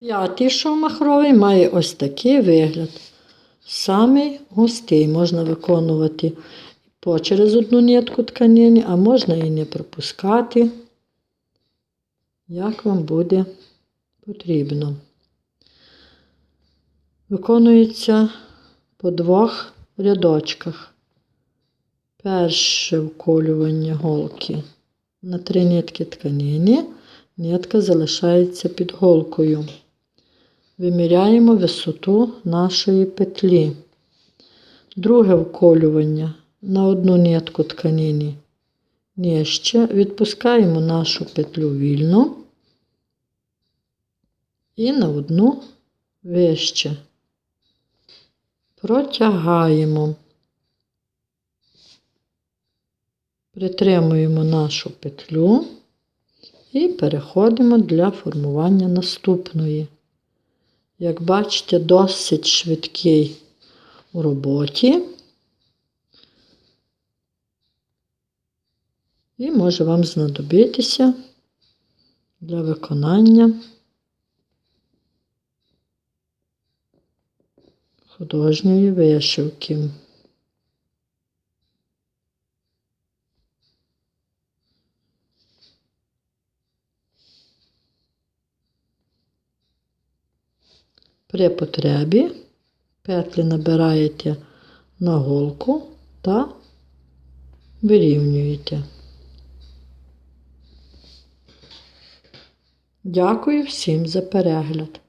П'ятий шовмахровий має ось такий вигляд. Самий густий можна виконувати по через одну нитку тканини, а можна і не пропускати, як вам буде потрібно. Виконується по двох рядочках. Перше вколювання голки на три нитки тканини, нитка залишається під голкою. Виміряємо висоту нашої петлі. Друге вколювання на одну нитку тканини нижче. Відпускаємо нашу петлю вільно і на одну вище. Протягаємо. Притримуємо нашу петлю і переходимо для формування наступної. Як бачите, досить швидкий у роботі. І може вам знадобитися для виконання художньої вишивки. При потребі петлі набираєте на голку та вирівнюєте. Дякую всім за перегляд.